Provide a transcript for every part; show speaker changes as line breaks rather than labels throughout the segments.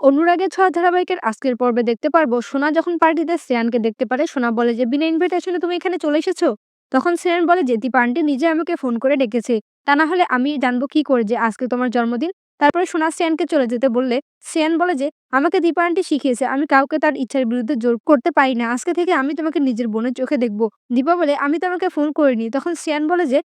অনুরাগের ছোঁয়া ধারাবাহিকের আজকের পর্বে দেখতে পারব। সোনা যখন পার্টিতে শ্রেয়ানকে দেখতে পারে, সোনা বলে যে, বিনা ইনভিটেশনে তুমি এখানে চলে এসেছ? তখন শ্রেয়ান বলে যে দীপা আন্টি নিজে আমাকে ফোন করে ডেকেছে। তা না হলে আমি জানব কি করে যে, আজকে তোমার জন্মদিন? তারপরে সোনা শ্রেয়ানকে চলে যেতে বললে, শ্রেয়ান বলে যে, আমাকে দীপা আন্টি শিখিয়েছে। আমি কাউকে তার ইচ্ছার বিরুদ্ধে জোর করতে পারি না। আজকে থেকে আমি তোমাকে নিজের বোনের চোখে দেখব। দীপা বলে, আমি তোমাকে ফোন করিনি। তখন শ্রেয়ান বলে যে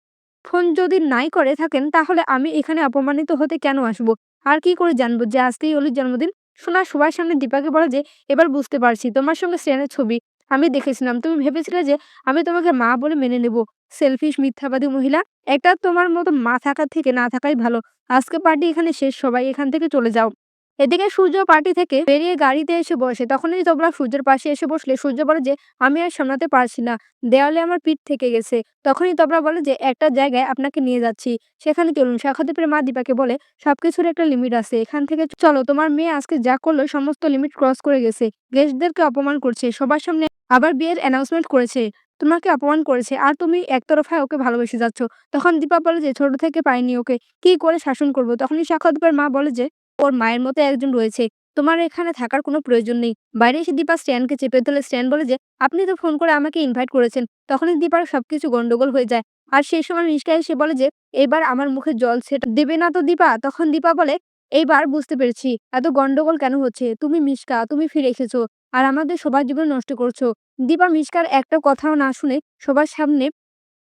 ফোন যদি নাই করে থাকেন, তাহলে আমি এখানে অপমানিত হতে কেন আসব? আর কি করে জানব যে, আজকেই অলির জন্মদিন? সোনা সবার সামনে দীপাকে বলে যে, এবার বুঝতে পারছি, তোমার সঙ্গে শ্রেয়ানের ছবি আমি দেখেছিলাম। তুমি ভেবেছিলে যে, আমি তোমাকে মা বলে মেনে নেব। সেলফিশ, মিথ্যাবাদী মহিলা, একটা তোমার মতো মা থাকার থেকে না থাকাই ভালো। আজকে পার্টি এখানে শেষ, সবাই এখান থেকে চলে যাও। এদিকে সূর্য পার্টি থেকে বেরিয়ে গাড়িতে এসে বসে। তখনই তোমরা সূর্যের পাশে এসে বসলে, সূর্য বলে যে, আমি আর সামলাতে পারছি না। দেওয়ালে আমার পিঠ থেকে গেছে। তখনই তোমরা বলে যে, একটা জায়গায় আপনাকে নিয়ে যাচ্ছি। সেখানে চলুন। শাখাদীপের মা দীপাকে বলে, সবকিছুর একটা লিমিট আছে। এখান থেকে চলো, তোমার মেয়ে আজকে যা করল, সমস্ত লিমিট ক্রস করে গেছে। গেস্টদেরকে অপমান করছে। সবার সামনে আবার বিয়ের অ্যানাউন্সমেন্ট করেছে। তোমাকে অপমান করেছে। আর তুমি একতরফায় ওকে ভালোবেসে যাচ্ছ। তখন দীপা বলে যে, ছোট থেকে পাইনি ওকে। কি করে শাসন করব? তখনই শাখাদীপের মা বলে যে ওর মায়ের মতো একজন রয়েছে। তোমার এখানে থাকার কোনো প্রয়োজন নেই। বাইরে এসে দীপা স্ট্যান্ডকে চেপে ধরে স্ট্যান্ড বলে যে, আপনি তো ফোন করে আমাকে ইনভাইট করেছেন। তখনই দীপার সবকিছু গন্ডগোল হয়ে যায়। আর সেই সময় মিশকা এসে বলে যে, এবার আমার মুখে জল সেটা দেবে না তো দীপা? তখন দীপা বলে, এইবার বুঝতে পেরেছি। এত গন্ডগোল কেন হচ্ছে? তুমি মিশকা, তুমি ফিরে এসেছ। আর আমাদের সবার জীবন নষ্ট করছ। দীপা মিশকার একটা কথাও না শুনে সবার সামনে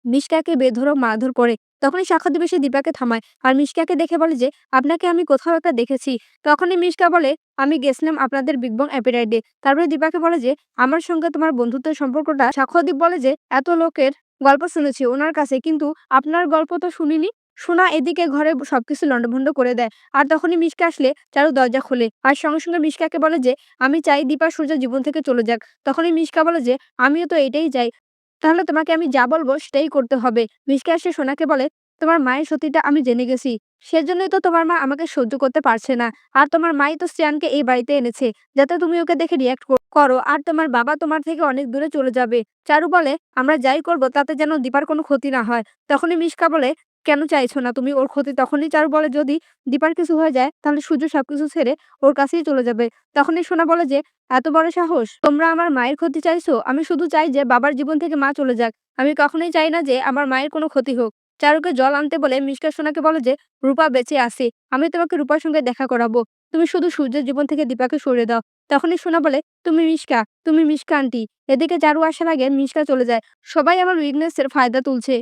মিশকাকে বেধরক মারধর করে তখনই সাক্ষাৎ সে দীপাকে থামায়। আর মিশকাকে দেখে বলে যে, আপনাকে আমি কোথাও একটা দেখেছি। তখনই মিশকা বলে, আমি গেছিলাম আপনাদের বিগ বং অ্যাপিরাইডে তারপরে দীপাকে বলে যে, আমার সঙ্গে তোমার বন্ধুত্বের সম্পর্কটা। সাক্ষ্যদীপ বলে যে, এত লোকের গল্প শুনেছি ওনার কাছে, কিন্তু আপনার গল্প তো শুনিনি। সোনা এদিকে ঘরে সবকিছু লন্ডভন্ড করে দেয়। আর তখনই মিশকা আসলে চারু দরজা খোলে। আর সঙ্গে সঙ্গে মিশকাকে বলে যে, আমি চাই দীপা সূর্য জীবন থেকে চলে যাক। তখনই মিশকা বলে যে, আমিও তো এটাই চাই। তাহলে তোমাকে আমি যা বলব সেটাই করতে হবে। মিশকে আসে সোনাকে বলে, তোমার মায়ের সতীটা আমি জেনে গেছি। সেজন্যই তো তোমার মা আমাকে সহ্য করতে পারছে না। আর তোমার মাই তো শ্রেয়ানকে এই বাড়িতে এনেছে। যাতে তুমি ওকে দেখে রিয়াক্ট করো। আর তোমার বাবা তোমার থেকে অনেক দূরে চলে যাবে। চারু বলে, আমরা যাই করব, তাতে যেন দীপার কোনো ক্ষতি না হয়। তখনই মিশকা বলে কেন চাইছো না? তুমি ওর ক্ষতি তখনই চারু বলে যদি দীপার কিছু হয়ে যায়, তাহলে সূর্য সবকিছু ছেড়ে ওর কাছেই চলে যাবে। তখনই সোনা বলে যে, এত বড় সাহস? তোমরা আমার মায়ের ক্ষতি চাইছো? আমি শুধু চাই যে বাবার জীবন থেকে মা চলে যাক। আমি কখনোই চাই না যে আমার মায়ের কোনো ক্ষতি হোক। চারুকে জল আনতে বলে মিশকা সোনাকে বলে যে, রূপা, বেঁচে আছে। আমি তোমাকে রূপার সঙ্গে দেখা করাবো। তুমি শুধু সূর্যের জীবন থেকে দীপাকে সরিয়ে দাও। তখনই সোনা বলে, তুমি মিশকা তুমি মিশকা আন্টি। এদিকে চারু আসার আগে মিশকা চলে যায়। সবাই আমার উইকনেস এর ফায়দা তুলছে।